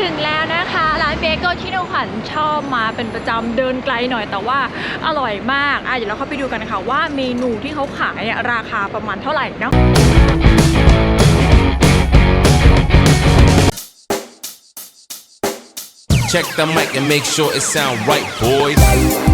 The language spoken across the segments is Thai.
ถึงแล้วนะคะ ร้านเบเกิลที่น้องขวัญชอบมาเป็นประจำเดินไกลหน่อยแต่ว่าอร่อยมากอะเดี๋ยวเราเข้าไปดูกันค่ะว่าเมนูที่เขาขายเนี่ยราคาประมาณเท่าไหร่เนาะ Check the mic and make sure it sound right, boys.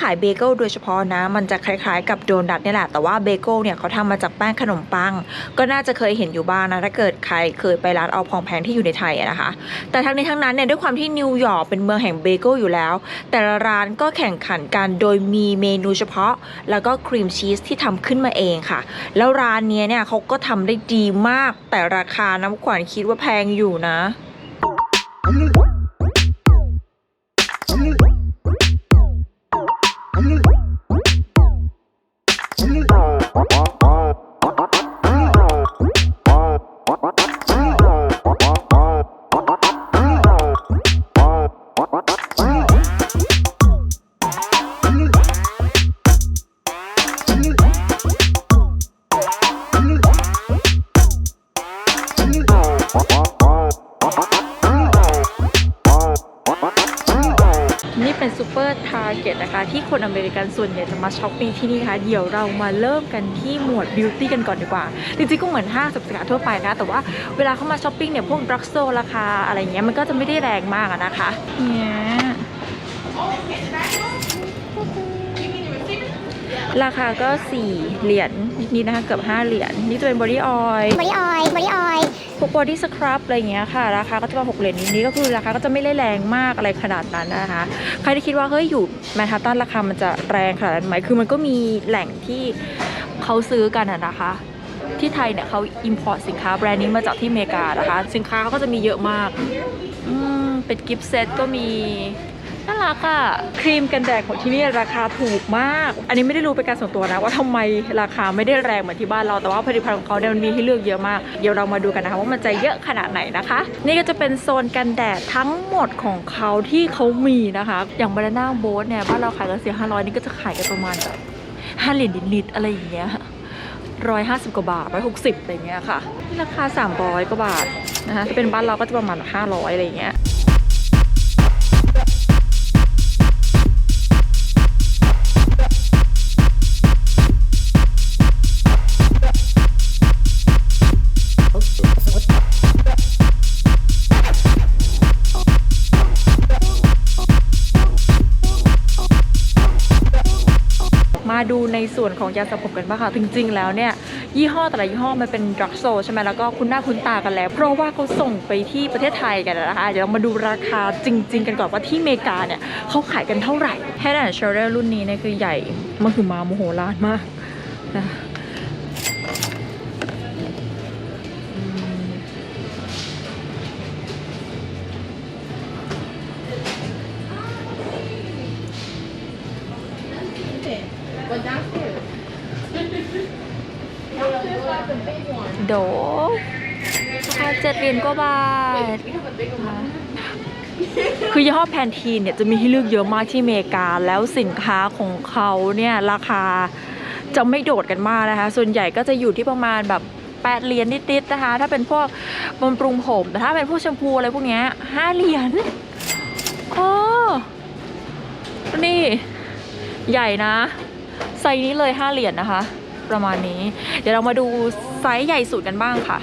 ขายเบเกิลโดยเฉพาะนะ มันจะคล้ายๆ กับโดนัทนี่แหละ แต่ว่าเบเกิลเนี่ยเขาทำมาจากแป้งขนมปัง ก็น่าจะเคยเห็นอยู่บ้างนะ ถ้าเกิดใครเคยไปร้านเอาพองแพงที่อยู่ในไทยนะคะ แต่ทั้งนี้ทั้งนั้นเนี่ยด้วยความที่นิวยอร์กเป็นเมืองแห่งเบเกิลอยู่แล้ว แต่ละร้านก็แข่งขันกันโดยมีเมนูเฉพาะ แล้วก็ครีมชีสที่ทำขึ้นมาเองค่ะ แล้วร้านเนี้ยเนี่ยเขาก็ทำได้ดีมาก แต่ราคาน้ำขวัญคิดว่าแพงอยู่นะนี่ เป็นซูเปอร์ทาร์เก็ตนะคะที่คนอเมริกันส่วนใหญ่จะมาช้อปปิ้งที่นี่ค่ะ เดี๋ยวเรามาเริ่มกันที่หมวดบิวตี้กันก่อนดีกว่า จริงๆก็เหมือนห้างสรรพสินค้าทั่วไปนะแต่ว่าเวลาเขามาช้อปปิ้งเนี่ยพวกดรักโซราคาอะไรเงี้ยมันก็จะไม่ได้แรงมากนะคะเนี่ยราคาก็ 4 เหรียญนิดๆนะคะเกือบ 5 เหรียญนี่จะเป็นบอดี้ออยล์บอดี้ออยล์บอดี้ออยล์ พวกบอดี้สครับอะไรเงี้ยค่ะ ราคาก็จะมาหกเหรียญนี้ก็คือราคาก็จะไม่ได้แรงมากอะไรขนาดนั้นนะคะ ใครที่คิดว่าเฮ้ยอยู่แมนฮัตตันราคามันจะแรงขนาดนั้นไหมคือมันก็มีแหล่งที่เขาซื้อกันอะนะคะ ที่ไทยเนี่ยเขาอิมพอร์ตสินค้าแบรนด์นี้มาจากที่อเมริกานะคะ สินค้าเขาก็จะมีเยอะมากอืมเป็นกิฟต์เซตก็มี รักอะครีมกันแดดของที่นี่ราคาถูกมาก อันนี้ไม่ได้รู้เป็นการส่วนตัวนะว่าทำไมราคาไม่ได้แรงเหมือนที่บ้านเราแต่ว่าผลิตภัณฑ์ของเขาเนี่ยมันมีให้เลือกเยอะมากเดี๋ยวเรามาดูกันนะคะว่ามันจะเยอะขนาดไหนนะคะ นี่ก็จะเป็นโซนกันแดดทั้งหมดของเขาที่เขามีนะคะ อย่างบานาน่าโบ๊ทเนี่ยบ้านเราขายกันเสียห้าร้อยนี่ก็จะขายกันประมาณแบบห้าเหรียญนิดๆอะไรอย่างเงี้ยร้อยห้าสิบกว่าบาทร้อยหกสิบอะไรเงี้ยค่ะราคาสามร้อยกว่าบาทนะคะถ้าเป็นบ้านเราก็จะประมาณห้าร้อยอะไรเงี้ย ดูในส่วนของยาสระผมกันบ้างค่ะจริงๆ แล้วเนี่ยยี่ห้อแต่ละยี่ห้อมันเป็นดรักโซใช่ไหมแล้วก็คุณหน้าคุณตากันแล้ว เพราะว่าเขาส่งไปที่ประเทศไทยกันนะคะเดี๋ยวเรามาดูราคาจริง ๆ กันก่อนว่าที่อเมริกาเนี่ยเขาขายกันเท่าไหร่ Head and Shoulder รุ่นนี้เนี่ยคือใหญ่มหึมาโมโหลานมากนะ โดราคาเจ็ดเหรียญกว่าบาท คือยี่ห้อแพนทีนเนี่ยจะมีให้เลือกเยอะมากที่อเมริกา แล้วสินค้าของเขาเนี่ยราคาจะไม่โดดกันมากนะคะ ส่วนใหญ่ก็จะอยู่ที่ประมาณแบบแปดเหรียญนิดๆนะคะ ถ้าเป็นพวกบำรุงผม แต่ถ้าเป็นพวกแชมพูอะไรพวกนี้ห้าเหรียญโอ้นี่ ใหญ่นะ ไซนี้เลยห้าเหรียญนะคะ ประมาณนี้ เดี๋ยวเรามาดูไซส์ใหญ่สุดกันบ้างค่ะ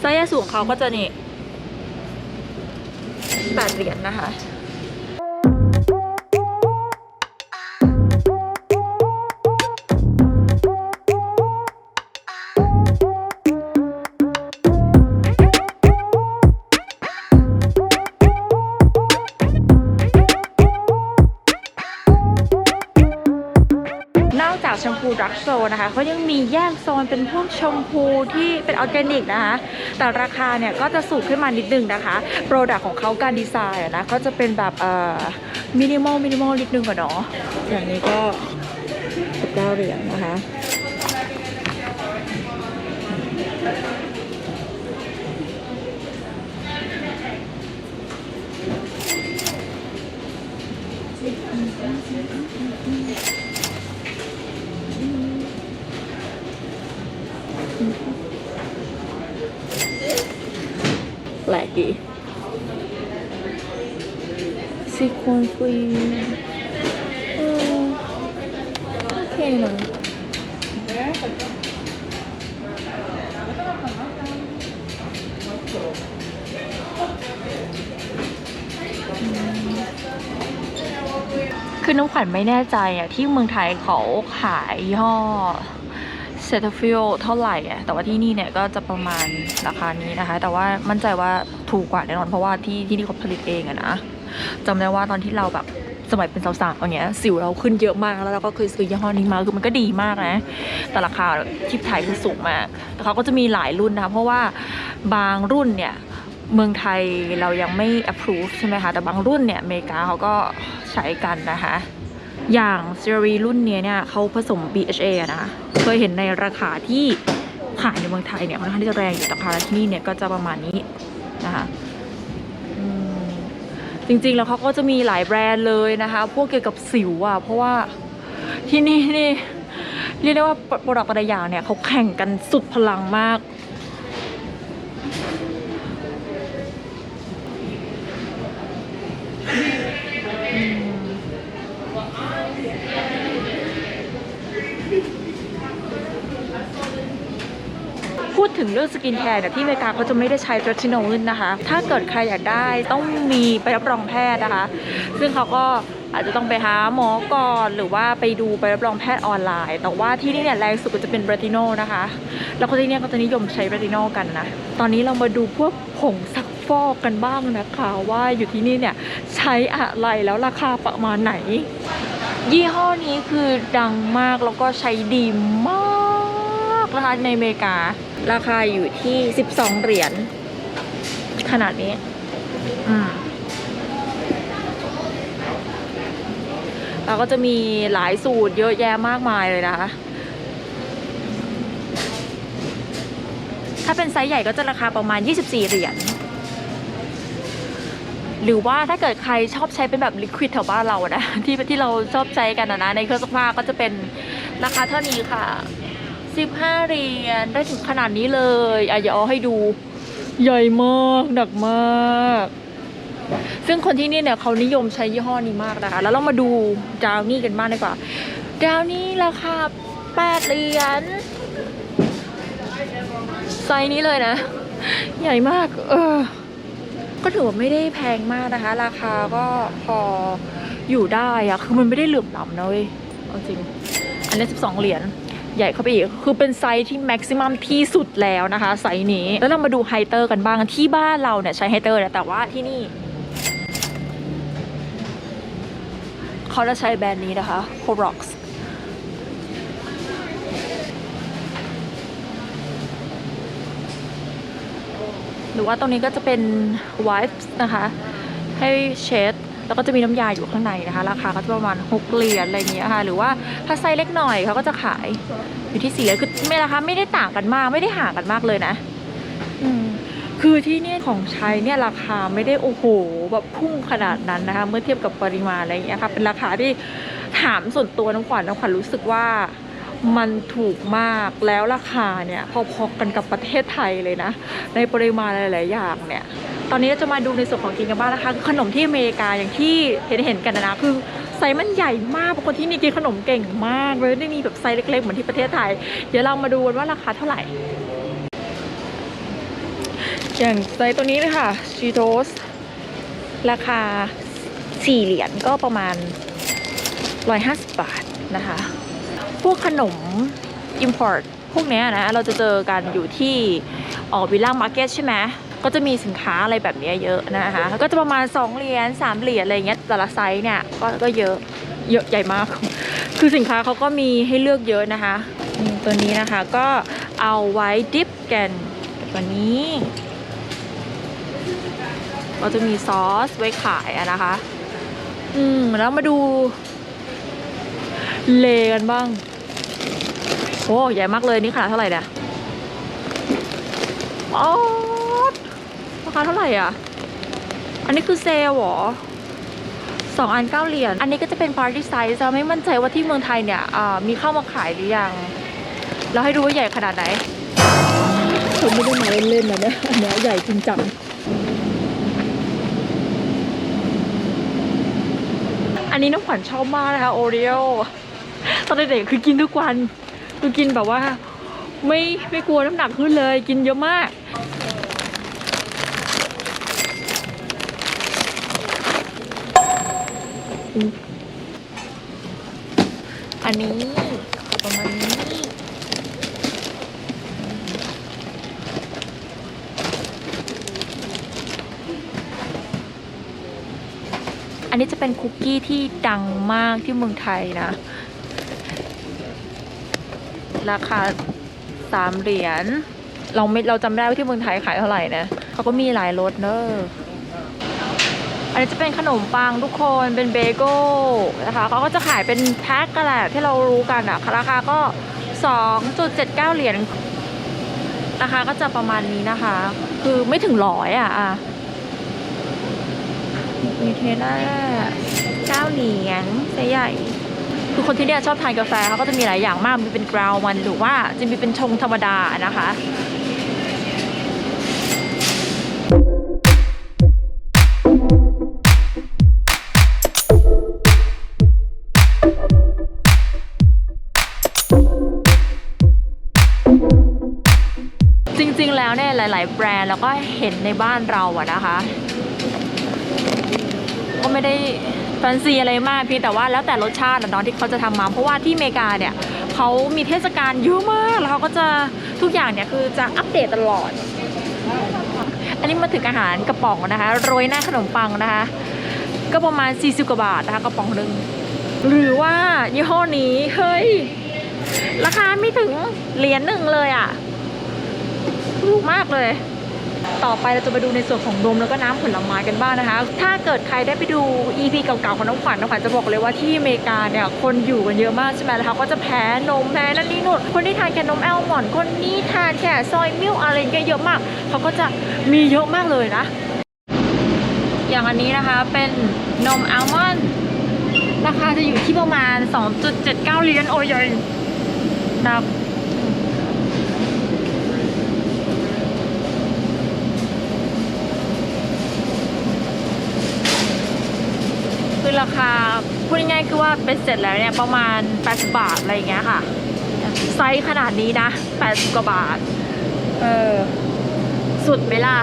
ไซส์ใหญ่สุดของเขาก็จะนี่แปดเหรียญนะคะ ชมพูรักโซนะคะเขายังมีแยกโซนเป็นพวกชมพูที่เป็นออร์แกนิกนะคะ แต่ราคาเนี่ยก็จะสูงขึ้นมานิดนึงนะคะโปรดักของเขาการดีไซน์นะเขาจะเป็นแบบเอ่อมินิมอลมินิมอลนิดนึงกว่าน้ออย่างนี้ก็19เหรียญนะคะ嗯。 ซิโคนฟรีเออโอเคนะคือน้องขวัญไม่แน่ใจอะที่เมืองไทยเขาขายยี่ห้อ เซตฟิลเท่าไหร่อะแต่ว่าที่นี่เนี่ยก็จะประมาณราคานี้นะคะ แต่ว่ามั่นใจว่าถูกกว่าแน่นอนเพราะว่าที่ที่นี่เขาผลิตเองอะนะจำได้ว่าตอนที่เราแบบสมัยเป็นสาวๆอย่างเงี้ยสิวเราขึ้นเยอะมากแล้วเราก็เคยซื้อยี่ห้อนี้มาคือมันก็ดีมากนะ แต่ราคาที่ไทยคือสูงมากแต่เขาก็จะมีหลายรุ่นนะคะเพราะว่าบางรุ่นเนี่ยเมืองไทยเรายังไม่ approve ใช่ไหมคะ แต่บางรุ่นเนี่ยอเมริกาเขาก็ใช้กันนะคะ อย่างซีรีรุ่นนี้เนี่ยเขาผสม BHA อะนะ เคยเห็นในราคาที่ขายในเมืองไทยเนี่ยค่อนข้างที่จะแรงอยู่แต่ราคาที่นี่เนี่ยก็จะประมาณนี้นะคะจริงๆแล้วเขาก็จะมีหลายแบรนด์เลยนะคะ พวกเกี่ยวกับสิวอะเพราะว่าที่นี่นี่เรียกได้ว่าโปรดักต์แต่ละอย่างเนี่ยเขาแข่งกันสุดพลังมาก พูดถึงเรื่องสกินแคร์เนี่ยที่อเมริกาเขาจะไม่ได้ใช้เรทินอลนะคะ ถ้าเกิดใครอยากได้ต้องมีใบรับรองแพทย์นะคะ ซึ่งเขาก็อาจจะต้องไปหาหมอก่อนหรือว่าไปดูใบรับรองแพทย์ออนไลน์ แต่ว่าที่นี่เนี่ยแรงสุดก็จะเป็นเรทิโนนะคะ แล้วก็ที่นี่ก็จะนิยมใช้เรทิโนกันนะ ตอนนี้เรามาดูพวกผงซักฟอกกันบ้างนะคะ ว่าอยู่ที่นี่เนี่ยใช้อะไรแล้วราคาประมาณไหน ยี่ห้อนี้คือดังมากแล้วก็ใช้ดีมาก นะคะในอเมริกา ราคาอยู่ที่ 12 เหรียญขนาดนี้ อืมแล้วก็จะมีหลายสูตรเยอะแยะมากมายเลยนะคะ ถ้าเป็นไซส์ใหญ่ก็จะราคาประมาณ 24 เหรียญ หรือว่าถ้าเกิดใครชอบใช้เป็นแบบลิควิดแถวบ้านเราอะนะที่ที่เราชอบใช้กันอะนะในเครื่องซักผ้าก็จะเป็นราคาเท่านี้ค่ะ 15 เหรียญได้ถึงขนาดนี้เลยอะอย่าเอาให้ดู ใหญ่มากหนักมาก ซึ่งคนที่นี่เนี่ยเขานิยมใช้ยี่ห้อนี้มากนะคะ แล้วเรามาดูดาวนี่กันบ้างดีกว่าดาวนี่ราคา8เหรียญไซส์นี้เลยนะ ใหญ่มาก เออ ก็ถือว่าไม่ได้แพงมากนะคะ ราคาก็พออยู่ได้อะคือมันไม่ได้เหลื่อมล้ำนะเว้ย เอาจริง อันนี้ 12 เหรียญ ใหญ่เข้าไปอีก คือเป็นไซส์ที่แม็กซิมัมที่สุดแล้วนะคะ ไซส์นี้ แล้วเรามาดูไฮเตอร์กันบ้าง ที่บ้านเราเนี่ยใช้ไฮเตอร์นะแต่ว่าที่นี่เขาจะใช้แบรนด์นี้นะคะ Corox หรือว่าตรงนี้ก็จะเป็น wipes นะคะ ให้เช็ด แล้วก็จะมีน้ำยาอยู่ข้างในนะคะ ราคาก็จะประมาณ6เหรียญอะไรเงี้ยค่ะ หรือว่าถ้าไซส์เล็กหน่อยเขาก็จะขายอยู่ที่สี่เหรียญคือไม่ราคาไม่ได้ต่างกันมากไม่ได้ห่างกันมากเลยนะคือที่นี่ของใช้เนี่ยราคาไม่ได้โอ้โหแบบพุ่งขนาดนั้นนะคะ เมื่อเทียบกับปริมาณอะไรอย่างเงี้ยค่ะเป็นราคาที่ถามส่วนตัวน้องขวัญน้องขวัญรู้สึกว่ามันถูกมากแล้วราคาเนี่ยพอๆกันกับประเทศไทยเลยนะ ในปริมาณหลาย ๆ อย่างเนี่ย ตอนนี้เราจะมาดูในส่วนของกินกันบ้างนะคะ ขนมที่อเมริกาอย่างที่เห็นเห็นๆกันนะคือไซส์มันใหญ่มากบางคนที่นี่กินขนมเก่งมากเลยไม่ได้มีแบบไซส์เล็กๆเหมือนที่ประเทศไทย เดี๋ยวเรามาดูว่าราคาเท่าไหร่ อย่างไซส์ตัวนี้เลยค่ะชีโตสราคา4เหรียญก็ประมาณ150บาทนะคะ พวกขนม Import พวกนี้นะ เราจะเจอกันอยู่ที่ออวิลล่ามาร์เก็ตใช่ไหม ก็จะมีสินค้าอะไรแบบนี้เยอะนะคะก็จะประมาณ 2 เหรียญ3เหรียญอะไรเงี้ยแต่ละไซส์เนี่ยก็ก็เยอะเยอะใหญ่มาก คือสินค้าเขาก็มีให้เลือกเยอะนะคะนี่ตัวนี้นะคะก็เอาไว้ดิฟกันตัวนี้ก็จะมีซอสไว้ขายอะนะคะ อืมแล้วมาดูเลกันบ้างโอ้ใหญ่มากเลยนี่ขนาดเท่าไหร่เนี่ยอ๋อรา คาเท่าไหร่อะ อันนี้คือเซลล์เหรอสองอันเก้าเหรียญ อันนี้ก็จะเป็น party size จะไม่มั่นใจว่าที่เมืองไทยเนี่ยอ่ามีเข้ามาขายหรือยังแล้วให้ดูว่าใหญ่ขนาดไหนผมไม่ได้มาเล่นๆนะเนี่ยอันนี้ใหญ่จริงจังอันนี้น้องขวัญชอบมากนะคะโอเรียตอนเด็กๆคือกินทุกวันคือกินแบบว่า ไม่ไม่กลัวน้ำหนักขึ้นเลย กินเยอะมาก อันนี้ประมาณนี้อันนี้จะเป็นคุกกี้ที่ดังมากที่เมืองไทยนะ ราคาสามเหรียญ เราไม่เราจำไม่ได้ว่าที่เมืองไทยขายเท่าไหร่นะ เขาก็มีหลายรสเนอะ อันนี้จะเป็นขนมปังทุกคนเป็นเบเกิลนะคะเขาก็จะขายเป็นแพ็คกันแหละที่เรารู้กันอะราคาก็ 2.79 เหรียญราคาก็จะประมาณนี้นะคะ คือไม่ถึงร้อยอะอะมีเทน่าเก้าเหรียญไซส์ใหญ่คือคนที่เนี่ยชอบทานกาแฟเขาก็จะมีหลายอย่างมากมีเป็นกราวมันหรือว่าจะมีเป็นชงธรรมดานะคะ ล้วเนี่ยหลาย ๆ แบรนด์แล้วก็เห็นในบ้านเราอะนะคะ ก็ไม่ได้แฟนซีอะไรมากเพี่แต่ว่าแล้วแต่รสชาติอะเนาะที่เขาจะทำมาเพราะว่าที่อเมริกาเนี่ยเขามีเทศกาลเยอะมากแล้วเขาก็จะทุกอย่างเนี่ยคือจะอัปเดตตลอด อันนี้มาถึงอาหารกระป๋องนะคะโรยหน้าขนมปังนะคะ ก็ประมาณ 40 กว่าบาทนะคะกระป๋องหนึ่งหรือว่ายี่ห้อนี้เฮ้ยราคาไม่ถึงเหรียญหนึ่งเลยอะ ถูกมากเลย ต่อไปเราจะไปดูในส่วนของนมแล้วก็น้ำผลไม้กันบ้างนะคะ ถ้าเกิดใครได้ไปดู EP เก่าๆของน้องขวัญน้องขวัญจะบอกเลยว่าที่อเมริกาเนี่ยคนอยู่กันเยอะมากใช่ไหมแล้วเขาก็จะแพ้นมแพ้นั่นนี่นู่นคนที่ทานแค่นมแอลมอนด์คนนี้ทานแค่ซอยมิลอะไรเงี้ยเยอะมากเขาก็จะมีเยอะมากเลยนะ อย่างอันนี้นะคะเป็นนมอัลมอนด์ราคาจะอยู่ที่ประมาณ 2.79เหรียญโอ้ยนะ ราคาพูดง่ายๆคือว่าเป็นเสร็จแล้วเนี่ยประมาณ 80 บาทอะไรอย่างเงี้ยค่ะ ไซส์ขนาดนี้นะ 80 กว่าบาท เออ สุดไหมล่ะ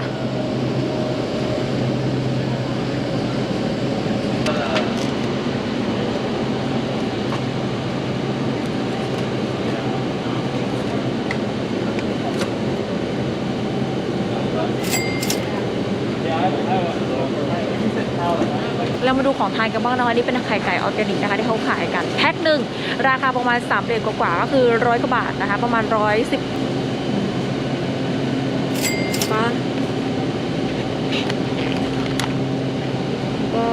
เรามาดู ของทานกันบ้างนะคะนี่เป็นไข่ไก่ออร์แกนิกนะคะที่เขาขายกัน แพ็คหนึ่งราคาประมาณ3เหรียญกว่าๆก็คือร้อยกว่าบาทนะคะ ประมาณร้อยสิบป้าก็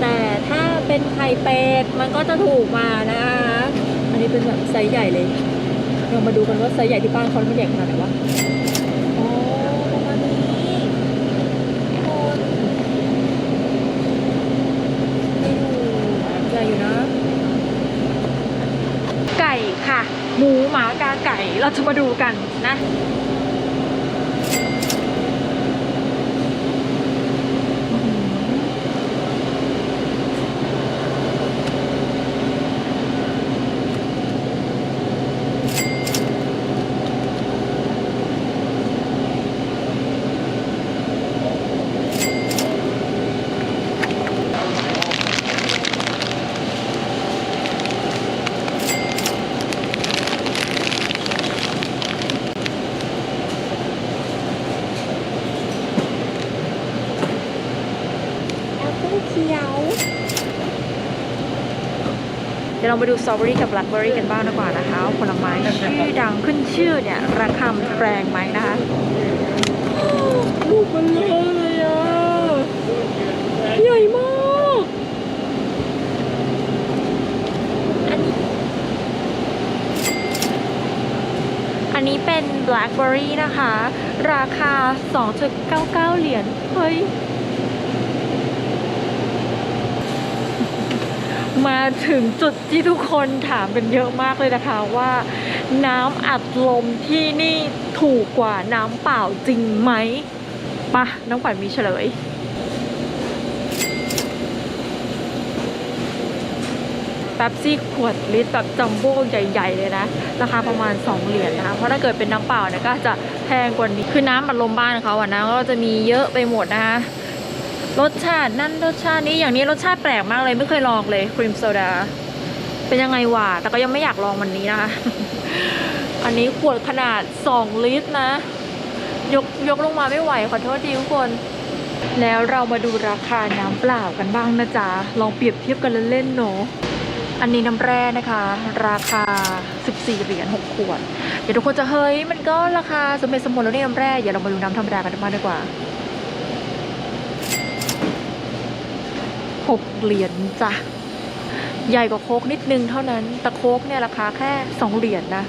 แต่ถ้าเป็นไข่เป็ดมันก็จะถูกมานะคะอันนี้เป็นแบบไซส์ใหญ่เลย เรามาดูกันว่าไซส์ใหญ่ที่บ้านเขามันใหญ่ขนาดไหนวะอ๋อประมาณนี้โอ้ย ใหญ่อยู่นะ ไก่ ค่ะ หมูหมากาไก่เราจะมาดูกันนะ เดี๋ยวเรามาดูสตรอเบอรี่กับแบล็คเบอรี่กันบ้างดีกว่านะคะว่าผลไม้ชื่อดังขึ้นชื่อเนี่ย ราคามันแรงไหมนะคะลูกมันเลยอะใหญ่มาก อันนี้อันนี้เป็น Blackberry นะคะ ราคา 2.99 เหรียญ เฮ้ย มาถึงจุดที่ทุกคนถามกันเยอะมากเลยนะคะว่า น้ำอัดลมที่นี่ถูกกว่าน้ำเปล่าจริงไหมปะน้องขวัญมีเฉลย แป๊บซี่ขวดลิตรแบบจัมโบ้ใหญ่ๆเลยนะ ราคาประมาณ 2 เหรียญนะคะ เพราะถ้าเกิดเป็นน้ำเปล่าเนี่ยก็จะแพงกว่านี้ คือน้ำอัดลมบ้านเขาอะนะก็จะมีเยอะไปหมดนะคะ รสชาตินั่นรสชาตินี้อย่างนี้รสชาติแปลกมากเลยไม่เคยลองเลยครีมโซดา เป็นยังไงวะแต่ก็ยังไม่อยากลองวันนี้นะคะ อันนี้ขวดขนาด 2 ลิตรนะ ยกยกลงมาไม่ไหวขอโทษทีทุกคน แล้วเรามาดูราคาน้ำเปล่ากันบ้างนะจ๊ะ ลองเปรียบเทียบกันเล่นๆเนาะอันนี้น้ำแร่นะคะ ราคา 14 เหรียญ6ขวด เดี๋ยวทุกคนจะเฮ้ย มันก็ราคาสมเหตุสมผลแล้วนี่น้ำแร่ เดี๋ยวเรามาดูน้ำธรรมดากันบ้างดีกว่า 6 เหรียญจ้ะ ใหญ่กว่าโค้กนิดนึงเท่านั้น แต่โค้กเนี่ยราคาแค่ 2 เหรียญนะ